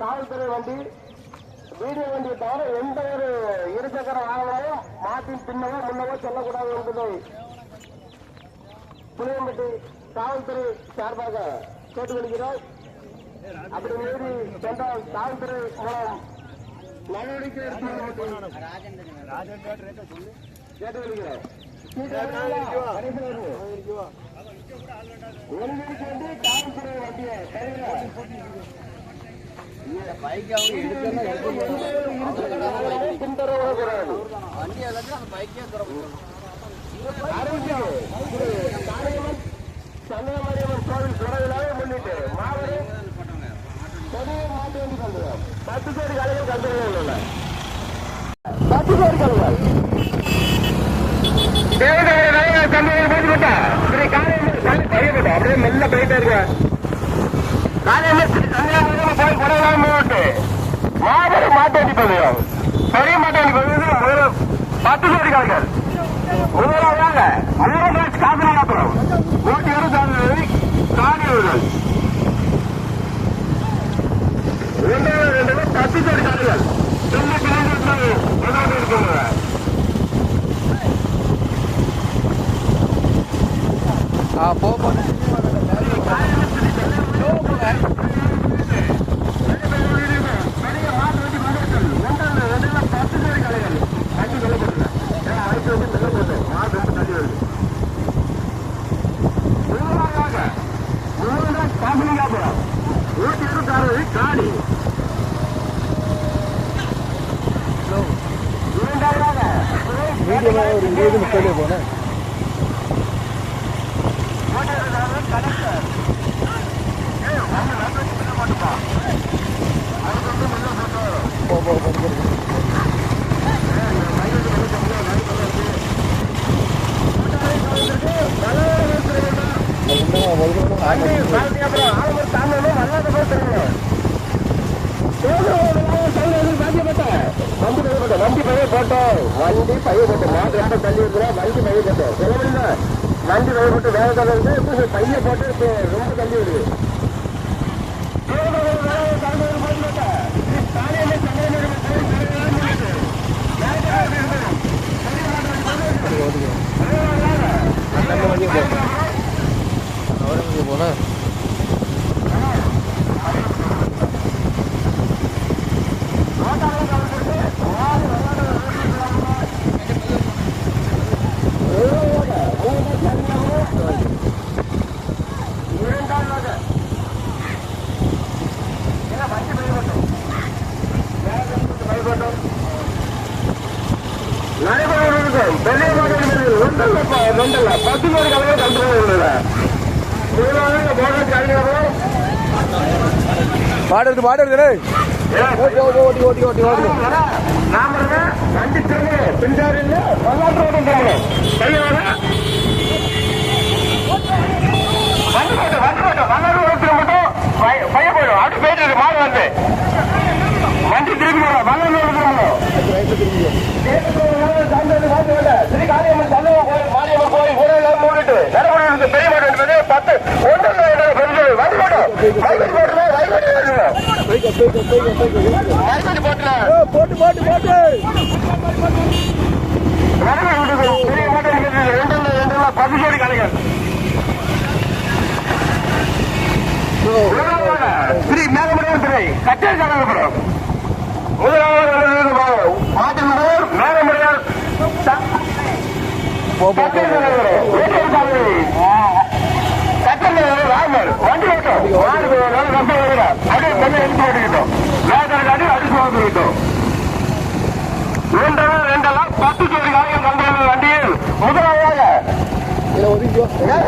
காவல்துறை வண்டி வீடியோ வண்டியை தவிர எந்த ஒரு இருசக்கர வாகனமும் மாட்டின் பின்னவோ முன்னவோ செல்லக்கூடாது என்பதை புளியம்பட்டி காவல்துறை சார்பாக கேட்டுக்கொள்கிறோம். அப்படி மீறி சென்றால் காவல்துறை மூலம் நடவடிக்கை எடுத்து கேட்டுக்கொள்கிறோம். சமயமரியம்மன் கோவில் முன்னிட்டு பத்து பேர் கலைகள் கண்டுகள் பத்து பேர் கலைகள் அப்படியே மெல்ல போயிட்டே இருக்க. மாபெரும் மாட்டு பந்தயம் பெரிய மாட்டு பந்தயத்தில் முதல்ல பத்து கோடி கலைகள் முதலாவதாக மூலராஜ் காசநாதபுரம் நூற்றி இருபத்தி காணியவர்கள் இரண்டாவது ரெண்டு பத்து கோடி கலைகள் ரெண்டு கிலோமீட்டர் ஆ காணி வீடியோவில் ஒரு இருபது முப்பது போனேன் போ போ போ போ. அதுக்கு முன்னாடி ஒரு நிமிடம் ஆரம்பிச்சு. வண்டி பைய போட்டோம் வண்டி பைய போட்டோம் மாடு ரொம்ப தள்ளி இருக்கிறா வண்டி பைய போட்டோம் சொல்லவில்ல வண்டி இருந்து பையன் பைய போட்டு ரொம்ப தள்ளி வருது நல்ல வண்டியை போட்டேன் அவரை வண்டியை போனேன் பத்து கோடி கலவை கண்டுள்ள மாடு மாடு இருக்குது ஓட்டி ஓட்டி ஓட்டி ஓட்டி ஓட்டி நாம வண்டி திரும்ப பின்சாரி இல்ல வரலாற்று ஓட்டம் போகணும் கையோட வண்டி போட்டு வண்டி போட்டு வரலாறு ஓட்டம் மட்டும் பைய- பைய போயிடும். அப்படி போயிட்டு மாடு வந்து வண்டி திரும்பி ஓட்டம் ஸ்ரீ காளியம்மன் சந்தன கோயில் மாரியம்மன் கோயில் ஊரெல்லாம் மூடிட்டு நடைமுறை இருக்கு பெரிய மாடு என்பது பத்து ஒன்று பெரிய வண்டி போட்டு போட்டு போட்டு. கோடி கலைகள் ஸ்ரீ மேகமணியன் துறை கட்டேரி கனகபுரம் முதலாவது மாட்டின் மேகமணியன் போ போ போ ராமர் வண்டி ஓட்டம். ரொம்ப வருகிறார் அப்படியே கொஞ்சம் வேதனை அடிச்சு ரெண்டெல்லாம் பத்து ஜோடி காயம் கண்டுள்ள வண்டியில். முதலாவதாக. இதில் ஒதுங்கிக்கோ. இதில்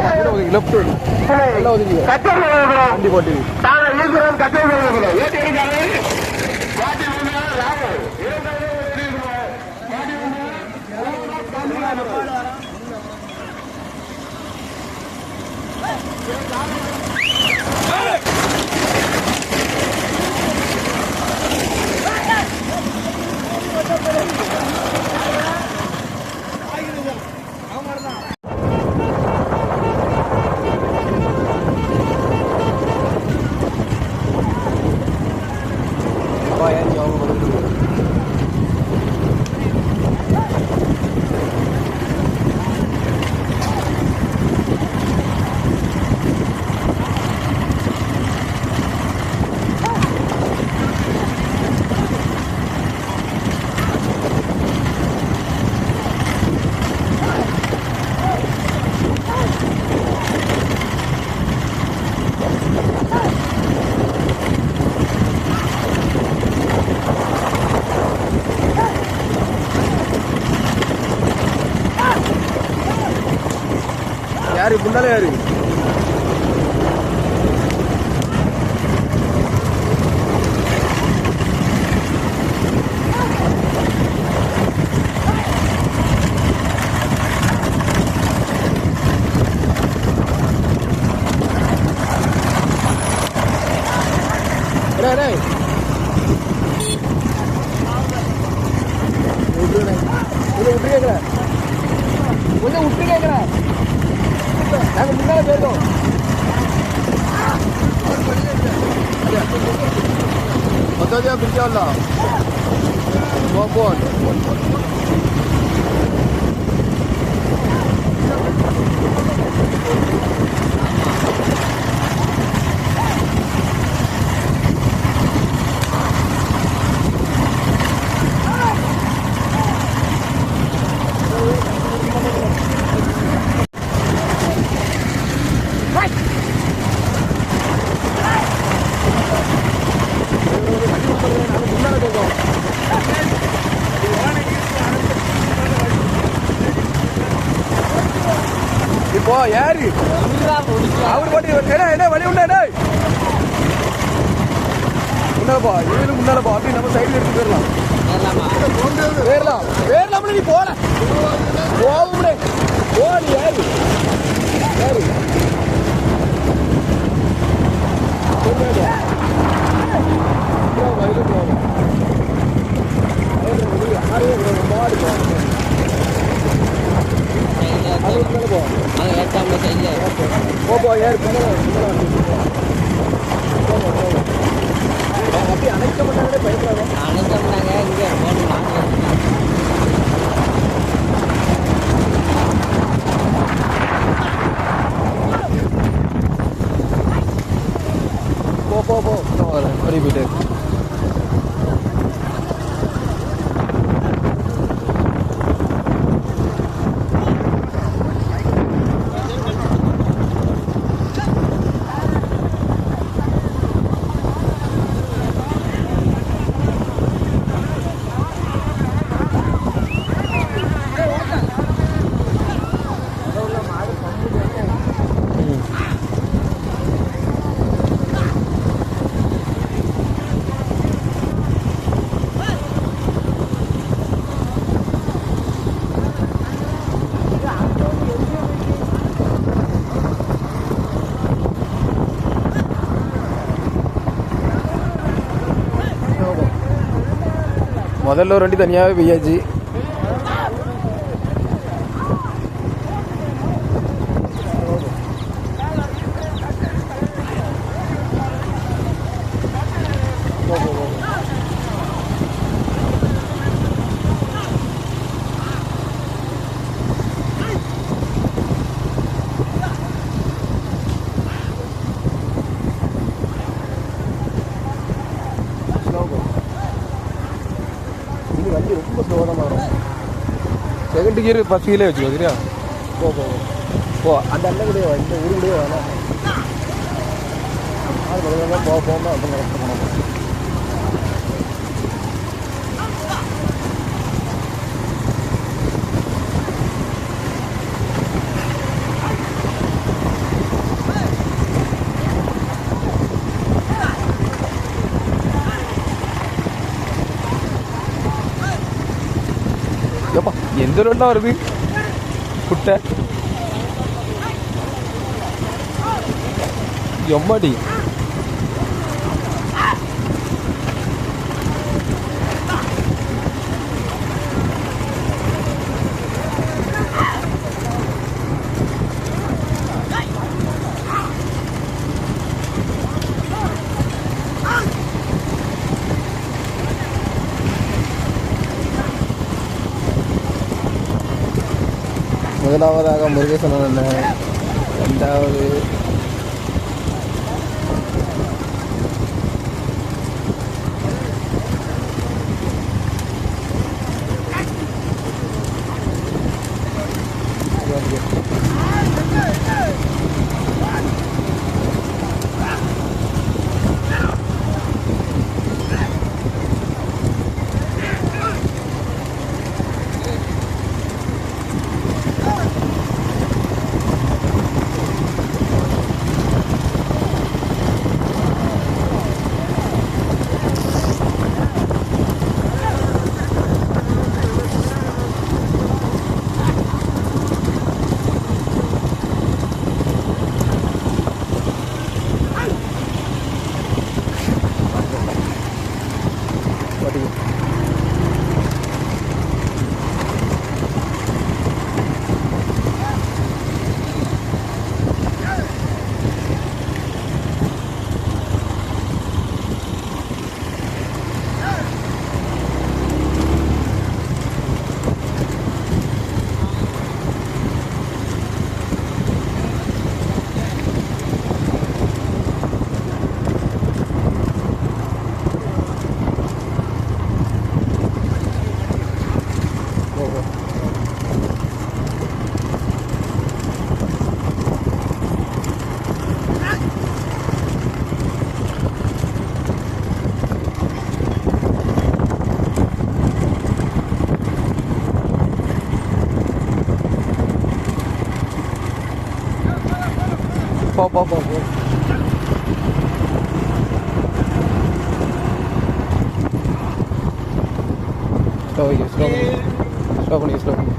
Allahu Akbar. saja berjalan Buat-buat Thank யாரு? அவர் பாட்டு என்ன என்ன வழி உண்டா டேய்? முன்னால போ இவனுக்கு முன்னால அப்படி நம்ம சைடுல எடுத்து போயிடலாம். வேறலாம் வேறலாம் நீ போல. போகும்டே போடி யாரு? யாரு சொன்னாடா. போங்க, இது போங்க. அது வந்து யாரையும் விடாத, மாடு போங்க. அது முன்னால போ. போ, போ, ஏறு, பின்னால வா, பின்னால வா. போங்க, போங்க. அவங்க அப்படியே அணைக்க மாட்டாங்களே பயப்படாத போ போ போ நான் வரேன் ஓடி போயிட்டு முதல்ல ஒரு வண்டி தனியாகவே பெய்யாச்சு இது வண்டி ரொம்ப ஸ்லோவாக தான் வரும் செகண்ட் கியர் ஃபஸ்ட் கியர்லேயே வச்சுக்கோ சரியா போ போ போ. போ அந்த அண்ணன் கூட இந்த ஊரு கூட வேணாம் அது முதல்ல போக வருது குட்டை எம்மாடி முதலாவதாக முருகேசன் அண்ணன் ரெண்டாவது போ போ போ. போ ஸ்லோ வைக்க ஸ்லோ பண்ணி ஸ்லோ பண்ணி ஸ்லோ பண்ணி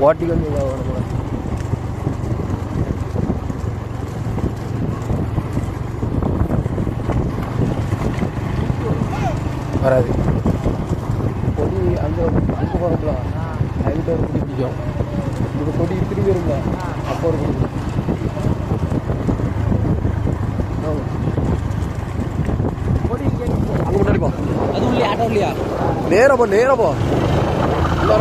வாட்டி வந்து இதாக வேணும் வராது கொடி அந்த அந்த பக்கத்தில் அதுக்கிட்ட ஒரு கொடி பிடிக்கும் இந்த கொடி திரும்பி இருந்தா அப்போ ஒரு கொடி பிடிக்கும். ஆமா. அங்க முன்னாடி போ அது உள்ளே போ நேரா போ இல்ல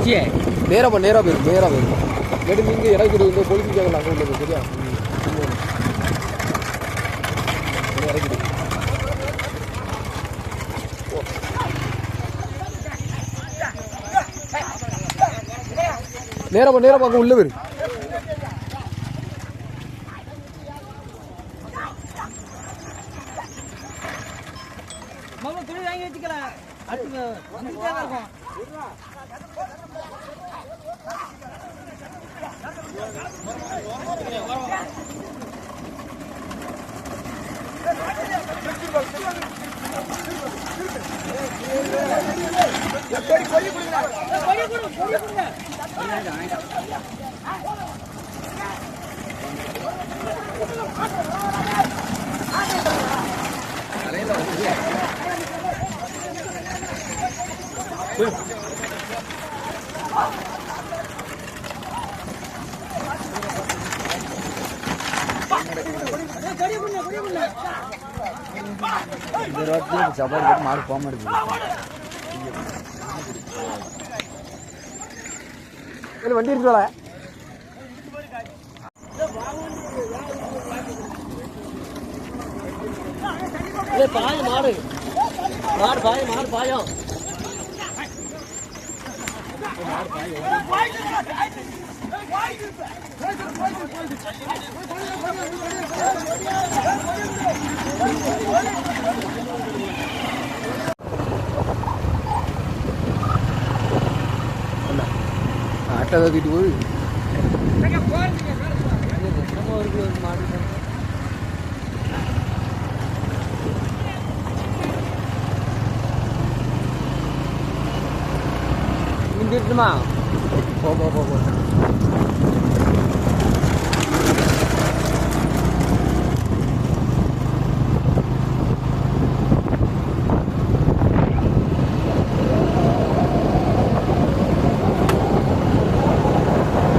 வராது, இல்ல வராது. மேனேஜியே நேரா போ நேரா போயிரு நேரா போயிரு நெடு நீங்க இறக்கிடு இந்த பொலிசி கேட்கலாம் அங்கே உள்ளது சரியா? இங்க இறக்கிடு நேரா போ நேரா போ அங்கே உள்ள போயிரு மாமா துணி வாங்கி வச்சுக்கலாம். அடுத்து வந்துட்டே தான் இருக்கும் இந்த ரோட்டில் சவாரி போட்டு மாடு போக மாட்டேங்குது வண்டி இருக்குல்ல பாயம் மாடு மாடு பாயம் மாடு பாயம் ஆட்டோ தூக்கிட்டு போய். நின்றுட்டுமா போ போ போ போ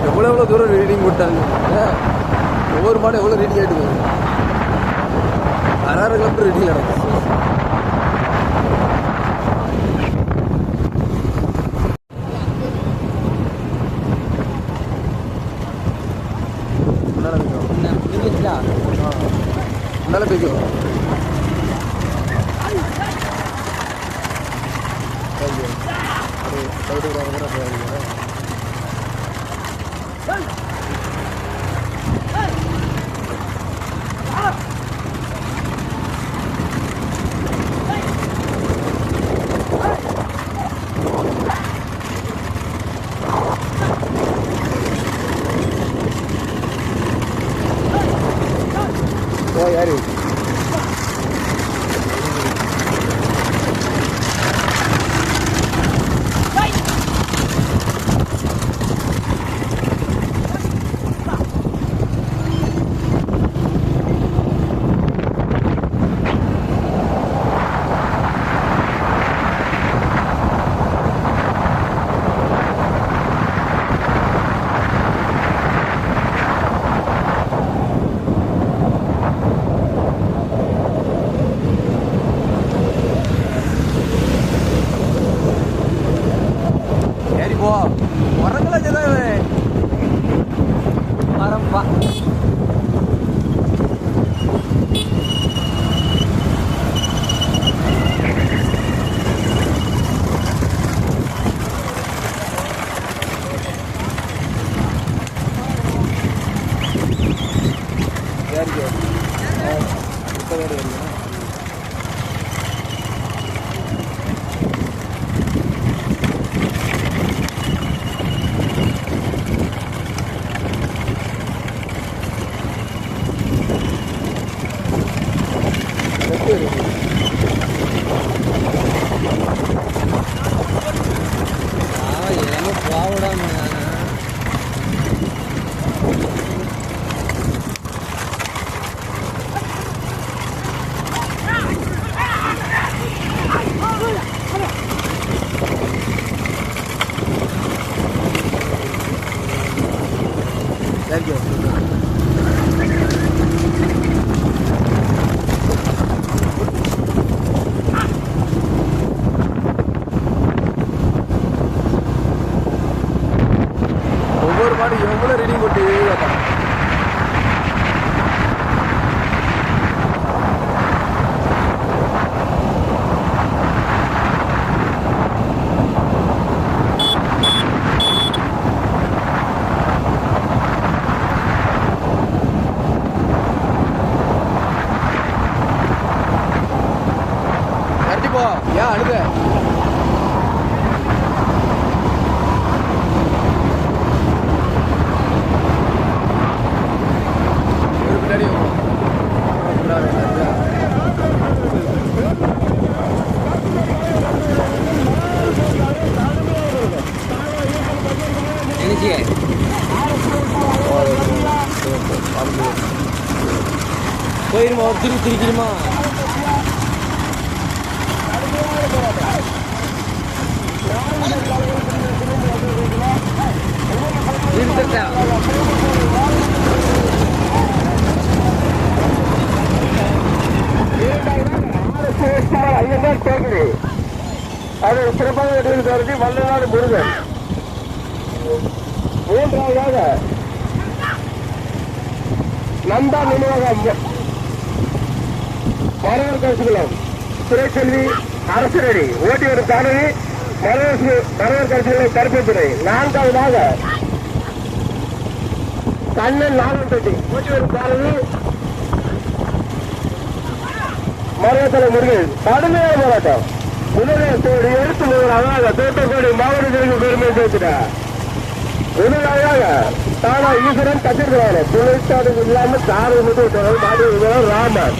எவ்வளோ எவ்வளோ தூரம் ரீடிங் ஒவ்வொரு மாடும் எவ்வளோ ரெடி ஆகிட்டு போகுது அரை கிலோமீட்டர் ரெடி நடக்கும் Ready. போயிருமா ஒரு திருப்பி திரிக்கிறமா இருந்துட்டா ஐயனார் அது சிறப்பாக வல்லநாடு முருகன் மூன்றாவதாக நந்தா நினைவகம் மாணவர் கருத்துக்களம் துறைச்செல்வி அரசரடி ஓட்டி வரும் தானவி மாணவர் மாணவர் கருத்துக்களை கருப்பத்துறை நான்காவதாக கண்ணன் நாகம்பட்டி. ஓட்டி வரும் தானவி மருவத்தலை முருகன். கடுமையான போராட்டம். முதலமைச்சருடைய எடுத்து முதலாக தோட்டக்கோடி மாவட்டத்திற்கு பெருமை சேர்த்துட்டார். முதலாக தானா ஈஸ்வரன் கத்திருக்கிறாரு தொழிற்சாலை இல்லாமல் தாரை மட்டும் மாடி ராமன்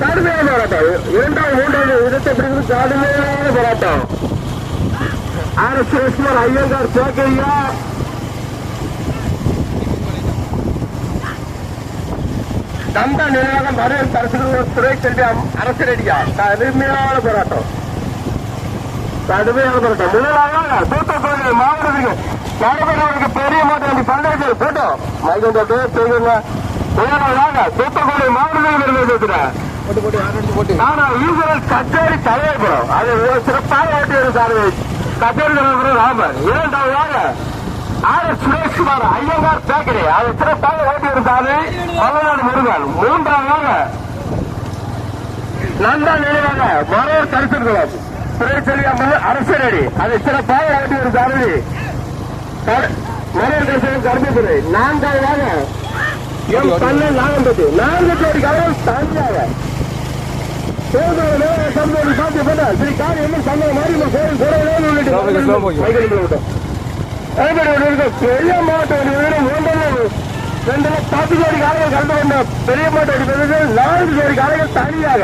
கடுமையான போராட்டம் இரண்டாவது மூன்றாவது விதத்தை பிடிக்கிறது கடுமையான போராட்டம். ஆர் எஸ் சுரேஷ்குமார் ஐயங்கார் சேக்கையா தந்த நிலையாக மருவன் அரசு துறை செல்வி அரசரடியா. கடுமையான போராட்டம். கடுமையான போராட்டம். முதலாக தூத்துக்குடி மாவட்டத்துக்கு நடைபெறுவதற்கு பெரிய மாற்றம் பல்வேறு கூட்டம். மைகம் தொட்டு செய்யுங்க முதலாக தூத்துக்குடி மாவட்டத்தில் வருவதற்கு போட்டு போட்டு யார் போட்டு? ஆனா ஈஸ்வரன் கச்சேரி தலைவர் படம் அது ஒரு சிறப்பாக ஓட்டியது சார். கச்சேரி தலைவர் ராமன் இரண்டாவதாக R S Sureshkumar Iyengar bakery. அது சிறப்பாக ஓட்டியது சார்பு மலைநாடு முருகன். மூன்றாவதாக நந்தா நினைவாக மறைவர் கருத்துக்குளம் துறைச்செல்வி அம்மன் அரசரடி. அது சிறப்பாக ஓட்டியது சார்பு மறைவர் கருத்து கருத்துத்துறை நான்காவதாக எம் பண்ண நாகம்பட்டி. நான்கு கோடி கலவரம் தனியாக சம்பளம் சாத்திய பண்ண ஸ்ரீ காரியம்மன் சம்பளம் மாரியம்மன் கோயில் ஸ்லோ ஸ்லோ போய். பெரிய மாவட்டம் ரெண்டு பத்து கோடி காலைகள் கலந்து கொண்ட பெரிய மாவட்டம் நான்கு கோடி காலைகள் தனியாக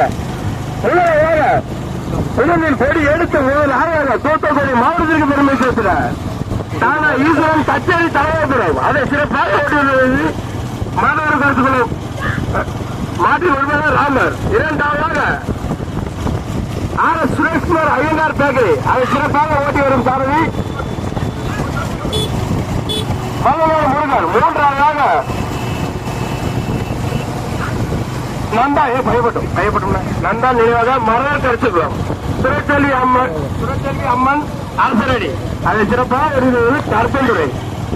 உணவில் கொடி எடுத்து முதலாக தூத்துக்குடி மாவட்டத்திற்கு பெருமை சேர்க்கிறார் தானா ஈஸ்வரன் கச்சேரி தலைவபுரம் அதை சிறப்பாக ஓட்டியுள்ளது மாணவர் கருத்துக்களும் மாற்றி வருவதால் ராமர் இரண்டாவதாக R S Sureshkumar Iyengar bakery அதை சிறப்பாக ஓட்டி வரும் சாரதி. மங்களூர் முருகன் மூன்றாவதாக நந்தா ஏ பயப்பட்டும் பயப்பட்டும். நந்தா நினைவாக மரணம் கருத்துக்குளம் சுரச்செல்வி அம்மன் சுரச்செல்வி அம்மன் அரசரடி. அதை சிறப்பாக இருந்தது கருப்பந்துறை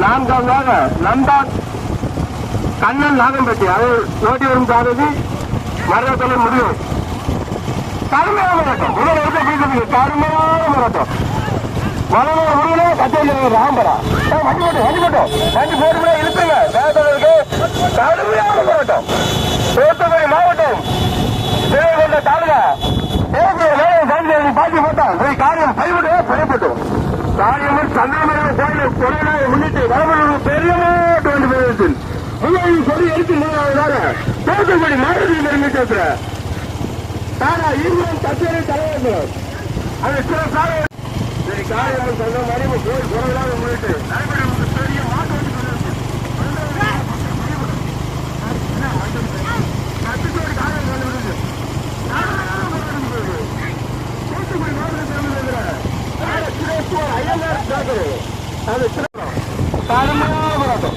நான்காவதாக நந்தா கண்ணன் நாகம்பட்டி. அதை ஓட்டி வரும் சாரதி. மரணத்தலை முடியும். கடுமையான போராட்டம் உடனே இருக்க பிஜேபி கடுமையான போராட்டம் வளர்ந்த முருகனே கச்சேரி ராம்பரா வண்டி போட்டு வண்டி போட்டு வண்டி போட்டு இழுத்துங்க வேதனைக்கு கடுமையான போராட்டம் தூத்துக்குடி மாவட்டம் சிவகொண்ட தாலுகா பாக்கி போட்டான் போய் காரியம் கைவிட்டு பயப்பட்டோம் காரியமர் சந்திரமரண கோயில் கொரோனாவை முன்னிட்டு வரம்பலூர் பெரிய வண்டி பிரதேசத்தில் முதலில் சொல்லி எடுத்து மூணாவதாக தூத்துக்குடி மாவட்டத்தில் நிர்மித்திருக்கிற தாரா ஈஸ்வரன் கச்சேரி தலைவர் அது சிறப்பாக சரி காரியமர் சொன்ன மாதிரி கொரோனாவை முன்னிட்டு நடைபெறும் பெரிய காரியம் கடுமையான போராட்டம்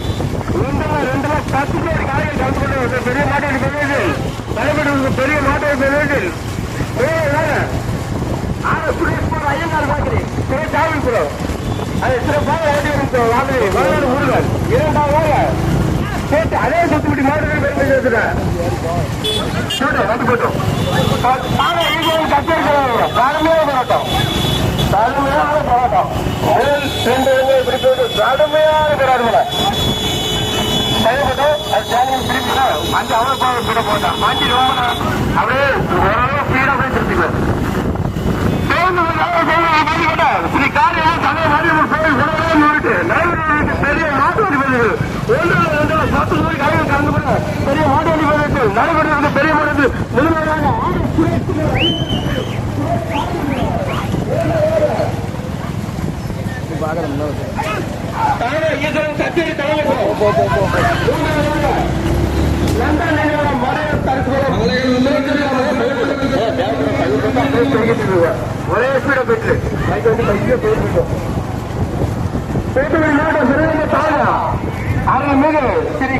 ரெண்டுல ரெண்டுல பத்து பேர் காலையில் கலந்து கொண்டு வந்த பெரிய பெரியர்கள் பெரிய மாற்றம் பெரியர்கள் சுரேஷ்குமார் ஐயங்கார் சாக்கடை சிறை சாவிப்புறம் அது சிறப்பாக ஓடி வரும் வாங்கி வரலாறு முருகன் கேட்டு அதே தூத்துக்குடி மாவட்டத்தில் பெருமை சேர்த்துட்டேன் வந்து போட்டோம் நாங்கள் போராட்டம். கடுமையான போராட்டம். ரெண்டு இப்படி போயிட்டு கடுமையான போராட்டம் பயப்பட்டோம் அவ்வளோ போக கூட போட்டான் வண்டி ரொம்ப அப்படியே ஓரளவு ஸ்பீடாக போய் திருப்பிக்குவேன் ஸ்ரீ காரியம் சமய மாரியம் கோயில் உடனே நின்றுட்டு பெரிய மாட்டு வண்டி போகுது ஒன்றாவது பத்து கோடி கலைஞர் கலந்து பெரிய மாட்டு வண்டி போயிட்டு நடைபெறுவதற்கு பெரிய மாட்டு முழுமையாக ஈஸ்வரன் கச்சேரி தலைவர் ஒரே ஸ்பீட போயிட்டு. தூத்துக்குடி மாவட்டம் சிறுவங்க தாழா அருள்மிகு ஸ்ரீ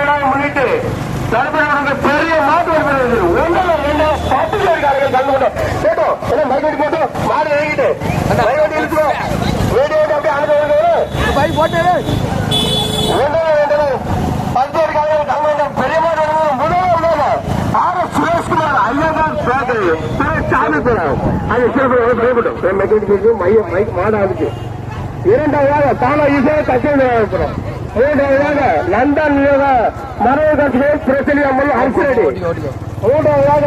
கோயில் முன்னிட்டு பெரிய வருகிறது ஒன்றில் ரெண்டு பத்து பேர் காலையில் கலந்து கொண்டோம் கேட்டோம் என்ன மைக்கடி போட்டோம் மாடு இறங்கிட்டு மைக்கடி இருக்கிறோம் வீடியோ அப்படியே அனுபவம் பைக் போட்டு வேண்டவே வேண்டவே பல்வேறு காலையில் கலந்து பெரிய மாடு முதல்வர் R S Sureshkumar Iyengar bakery Thiruchamipuram அது சிறப்பு மைய மைக் மாடு இரண்டாவதாக தானா இசை கச்சேரி புறம் மூன்றாவதாக லண்டன் மரபு கட்சியை பிரசலி அம்மல் ஹர்ஷரெடி மூன்றாவதாக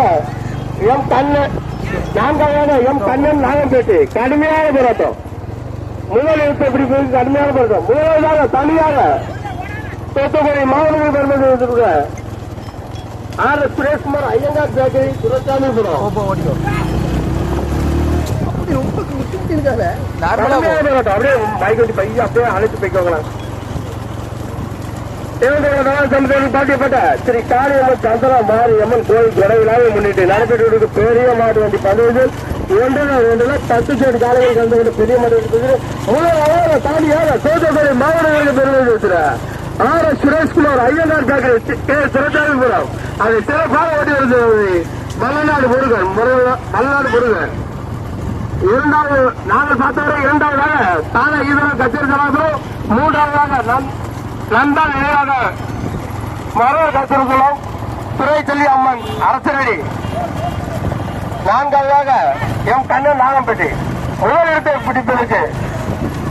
எம் கண்ணன். நான்காவதாக எம் கண்ணன் நாகம்பேட்டை. கடுமையான போராட்டம். முதல் எழுத்து பிடிப்பது கடுமையான போராட்டம். முதலாவதாக தனியாக தூத்துக்குடி மாவட்ட பெருமை R S Sureshkumar Iyengar bakery Surasamipuram நார்மலா போராட்டம் அப்படியே பைக் வண்டி பைய அப்படியே அழைத்து போய்க்கோங்களேன் பாட்டியப்பட்ட ஸ்ரீ காளியம்மன் சந்தனா மாரியம்மன் கோயில் குறைவிழாவை முன்னிட்டு நடைபெற்று பெரிய மாடு வண்டி பந்தயத்தில் ஒன்றில் ஒன்றில் பத்து சேடு காலையில் கலந்து பெரிய மாடு வண்டி முதலாவது தாண்டியாக தோட்டக்கரை மாவட்டங்களுக்கு பெருமை பேசுகிறார் R S Sureshkumar Iyengar bakery K Sirachamipuram அதை சிறப்பாக ஓட்டி வருகிறது. மலைநாடு முருகன் மலைநாடு முருகன். இரண்டாவது நாங்கள் பார்த்தவரை இரண்டாவதாக தான ஈஸ்வரன் கச்சேரி சமாபுரம் மூன்றாவதாக நந்தா நேராக நினைவாக மரவர் கச்சேரிக்குளம் துறை அம்மன் அரசரடி. நான்காவதாக எம் கண்ணன் நாகம்பட்டி. முதலிடத்தை பிடிப்பதற்கு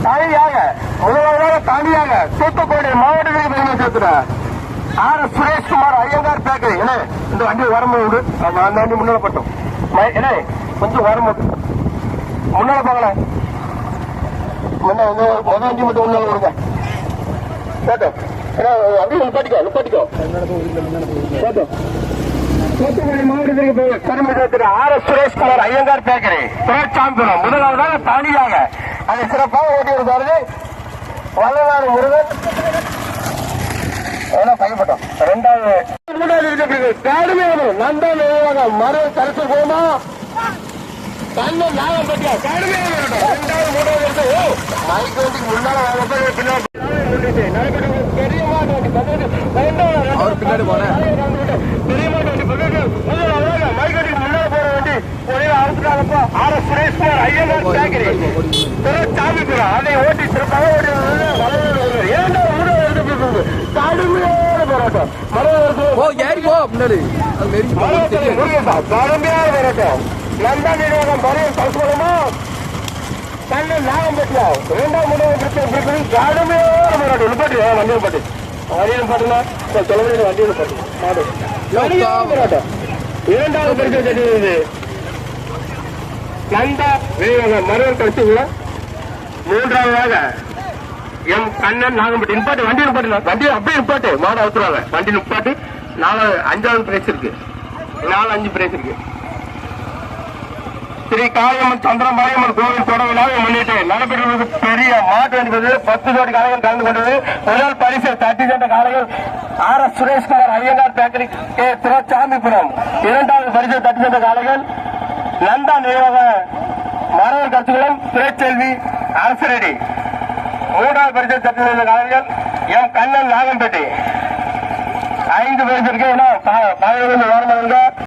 தனியாக முதலாவதாக தனியாக தூத்துக்குடி மாவட்டத்துக்கு பெருமை சேர்த்துறார் R S Sureshkumar Iyengar bakery என்ன? இந்த வண்டி வரும்போது அந்த வண்டி முன்னால பட்டோம் என்ன? கொஞ்சம் வரம்பு முன்னால பாக்கல முன்ன வந்து முதல் வண்டி மட்டும் முன்னால விடுங்க கேட்டோம். ஏன்னா, அப்படியே நிப்பாட்டிக்கோ நிப்பாட்டிக்கோ கேட்டோம். தூத்துக்குடி மாவட்டத்திற்கு பெருமிதத்தில் R S Sureshkumar Iyengar bakery துறைச்சாம்பிரம் முதலாவதாக தனியாக அதை சிறப்பாக ஓட்டி வல்லநாடு முருகன். பயன்பட்டோம்? பயப்பட்டோம் ரெண்டாவது. மூணாவது இருக்கிறது கடுமையான நந்தன் நினைவாக மறு கருத்து போமா கண்ணன் நாகம் பற்றியா கடுமையான இருக்கட்டும். ரெண்டாவது மூணாவது இருக்கு ஓ மைக் வண்டிக்கு முன்னால வாங்க பின்னாடி பெரிய மாட்டு வண்டி பதினெட்டு ரெண்டாவது பின்னாடி போனேன். பெரிய மாட்டு வண்டி பதினெட்டு மைக் முன்னால போற வண்டி ஒரே ஆர் சுரேஷ்குமார் ஐயனார் பேக்கரி சாமிபுரம் அதை ஓட்டி சிறப்பாக ஓடி வளர்ந்து இரண்டாவது மூணாவது கடுமையான போராட்டம் மரம் போ ஏறி போ முன்னாடி அது நெருங்கி கடுமையான போராட்டம் பரையும் பசுமலமா கண்ணன் நாகம்பட்டில இரண்டாம் மூணாவது பிரச்சனை கடுமையான போராட்டம் நிப்பாட்டு வண்டி நிப்பாட்டு வண்டி நிப்பாட்டுனா தொலைவில் வண்டி நிப்பாட்டு மாடு. கடுமையான போராட்டம் இரண்டாவது பிரச்சனை தெரியுது நந்தா நிர்வாகம் மரவர் கட்சிகள மூன்றாவதாக எம் கண்ணன் நாகம்பட்டி. நிப்பாட்டு வண்டி நிப்பாட்டு வண்டி அப்படியே நிப்பாட்டு மாடு அவுத்துறாங்க வண்டி நிப்பாட்டு நாலு அஞ்சாவது பிரைஸ் இருக்கு. நாலு அஞ்சு பிரைஸ் இருக்கு. ஸ்ரீ காளியம்மன் சந்திரமாரியம்மன் கோவில் தொடர்பிலாக முன்னிட்டு நடைபெறுவது பெரிய மாற்று என்பது பத்து ஜோடி காலைகள் கலந்து கொண்டது. முதல் பரிசு தட்டி சென்ற காலைகள் R S Sureshkumar Iyengar bakery K Thiruchamipuram. இரண்டாவது பரிசு தட்டி சென்ற காலைகள் நந்தா நியோக மரவர் கட்சிகளும் திரைச்செல்வி அரசரடி. மூன்றாவது பரிசு தட்டி சென்ற காலைகள் எம் கண்ணன் நாகம்பேட்டை. ஐந்து பரிசு இருக்கு பதினொன்று வரமாங்க